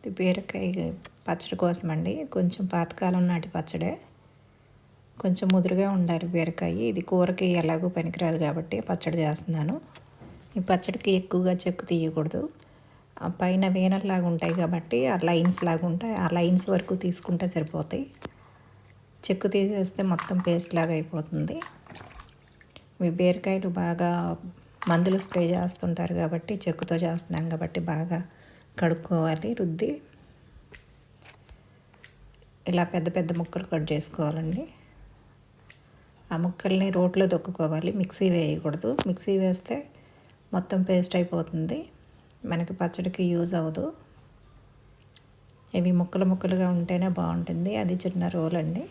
ఇది బీరకాయ పచ్చడి కోసం అండి కొంచెం పాతకాలం నాటి పచ్చడే. కొంచెం ముదురుగా ఉండాలి బీరకాయ. ఇది కూరకి ఎలాగో పనికిరాదు కాబట్టి పచ్చడి చేస్తున్నాను. ఈ పచ్చడికి ఎక్కువగా చెక్కు తీయకూడదు. ఆ పైన వేనల్లాగా ఉంటాయి కాబట్టి ఆ లైన్స్ లాగా ఉంటాయి. ఆ లైన్స్ వరకు తీసుకుంటే సరిపోతాయి. చెక్కు తీసేస్తే మొత్తం పేస్ట్ లాగా అయిపోతుంది. మీ బీరకాయలు బాగా మందులు స్ప్రే చేస్తుంటారు కాబట్టి చెక్కుతో చేస్తున్నాం కాబట్టి బాగా కడుక్కోవాలి రుద్ది. ఇలా పెద్ద పెద్ద ముక్కలు కట్ చేసుకోవాలండి. ఆ ముక్కల్ని రోట్లో తొక్కుకోవాలి మిక్సీ వేయకూడదు. మిక్సీ వేస్తే మొత్తం పేస్ట్ అయిపోతుంది. మనకి పచ్చడికి యూజ్ అవ్వదు. ఇవి ముక్కలు ముక్కలుగా ఉంటేనే బాగుంటుంది. అది చిన్న రోల్ అండి.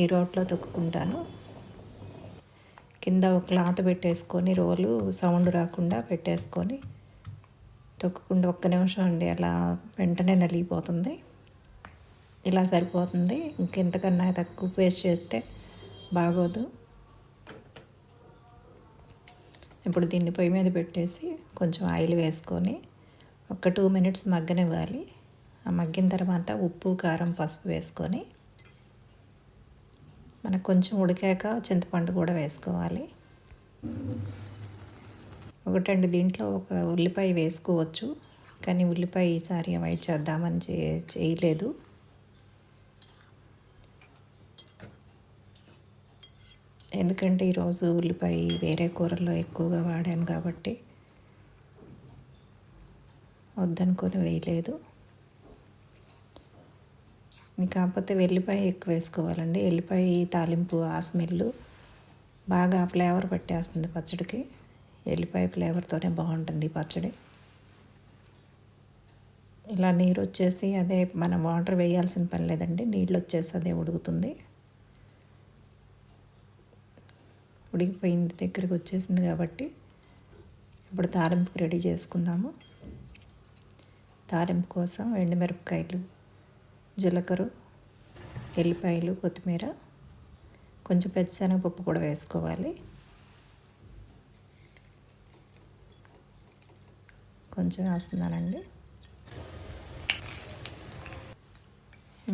ఈ రోట్లో తొక్కుకుంటాను. కింద ఒక క్లాత్ పెట్టేసుకొని రోలు సౌండ్ రాకుండా పెట్టేసుకొని తొక్కుకుండా ఒక్క నిమిషం అండి అలా వెంటనే నలిగిపోతుంది. ఇలా సరిపోతుంది. ఇంకెంతకన్నా తక్కువ పేస్ట్ చేస్తే బాగోదు. ఇప్పుడు దీన్ని పొయ్యి మీద పెట్టేసి కొంచెం ఆయిల్ వేసుకొని ఒక టూ మినిట్స్ మగ్గనివ్వాలి. ఆ మగ్గిన తర్వాత ఉప్పు కారం పసుపు వేసుకొని మనకు కొంచెం ఉడికాక చింతపండు కూడా వేసుకోవాలి. ఒకటండి దీంట్లో ఒక ఉల్లిపాయ వేసుకోవచ్చు. కానీ ఉల్లిపాయ ఈసారి అవాయిడ్ చేద్దామని చేయలేదు. ఎందుకంటే ఈరోజు ఉల్లిపాయ వేరే కూరల్లో ఎక్కువగా వాడాను కాబట్టి వద్దనుకొని వేయలేదు. కాకపోతే వెల్లిపాయ ఎక్కువ వేసుకోవాలండి. వెల్లిపాయ తాలింపు ఆ స్మెల్ బాగా ఫ్లేవర్ పట్టేస్తుంది పచ్చడికి. ఎల్లిపాయ ఫ్లేవర్తోనే బాగుంటుంది పచ్చడి. ఇలా నీరు వచ్చేసి అదే మనం వాటర్ వేయాల్సిన పని లేదండి నీళ్ళు వచ్చేసి అదే ఉడుకుతుంది. ఉడికిపోయింది దగ్గరికి వచ్చేసింది కాబట్టి ఇప్పుడు తాలింపుకి రెడీ చేసుకుందాము. తాలింపు కోసం ఎండుమిరపకాయలు జీలకర్ర ఎల్లిపాయలు కొత్తిమీర కొంచెం పప్పు కూడా వేసుకోవాలి. కొంచెం వేస్తున్నానండి.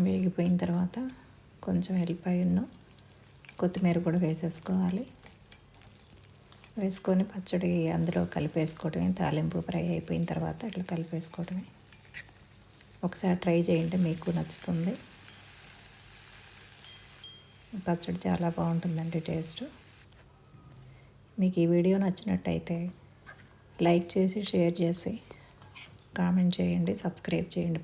వేగిపోయిన తర్వాత కొంచెం ఎల్లిపాయ కొత్తిమీర కూడా వేసేసుకోవాలి. వేసుకొని పచ్చడి అందులో కలిపేసుకోవటమే తాలింపు ఫ్రై అయిపోయిన తర్వాత ఇట్లా కలిపేసుకోవటమే. ఒకసారి ట్రై చేయండి మీకు నచ్చుతుంది. పచ్చడి చాలా బాగుంటుందండి టేస్ట్. మీకు ఈ వీడియో నచ్చినట్టయితే లైక్ చేసి షేర్ చేసి కామెంట్ చేయండి సబ్స్క్రైబ్ చేయండి.